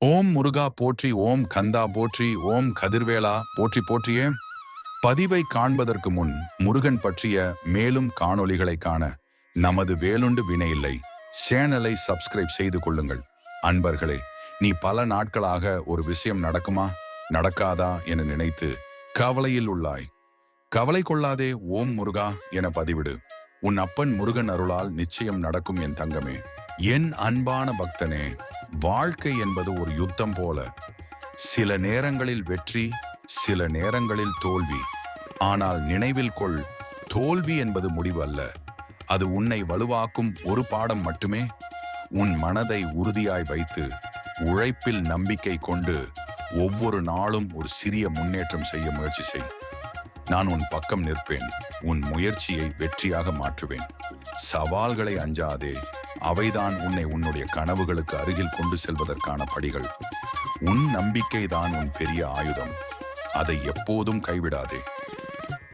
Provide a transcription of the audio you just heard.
ஓம் முருகா போற்றி ஓம் கந்தா போற்றி ஓம் கதிர்வேலா போற்றி போற்றியே. பதிவை காண்பதற்கு முன் முருகன் பற்றிய மேலும் காணொளிகளை காண நமது வேலுண்டு வினையில்லை. சேனலை சப்ஸ்கிரைப் செய்து கொள்ளுங்கள். அன்பர்களே நீ பல நாட்களாக ஒரு விஷயம் நடக்குமா? நடக்காதா என நினைத்து கவலையில் உள்ளாய். கவலை கொள்ளாதே ஓம் முருகா என பதிவிடு. உன் அப்பன் முருகன் அருளால் நிச்சயம் நடக்கும் என் தங்கமே. என் அன்பான பக்தனே வாழ்க்கை என்பது ஒரு யுத்தம் போல. சில நேரங்களில் வெற்றி சில நேரங்களில் தோல்வி. ஆனால் நினைவில் கொள் தோல்வி என்பது முடிவு அல்ல. அது உன்னை வலுவாக்கும் ஒரு பாடம் மட்டுமே. உன் மனதை உறுதியாய் வைத்து உழைப்பில் நம்பிக்கை கொண்டு ஒவ்வொரு நாளும் ஒரு சிறிய முன்னேற்றம் செய்ய முயற்சி செய். நான் உன் பக்கம் நிற்பேன். உன் முயற்சியை வெற்றியாக மாற்றுவேன். சவால்களை அஞ்சாதே. அவைதான் உன்னை உன்னுடைய கனவுகளுக்கு அருகில் கொண்டு செல்வதற்கான படிகள். உன் நம்பிக்கை தான் உன் பெரிய ஆயுதம். அதை எப்போதும் கைவிடாதே.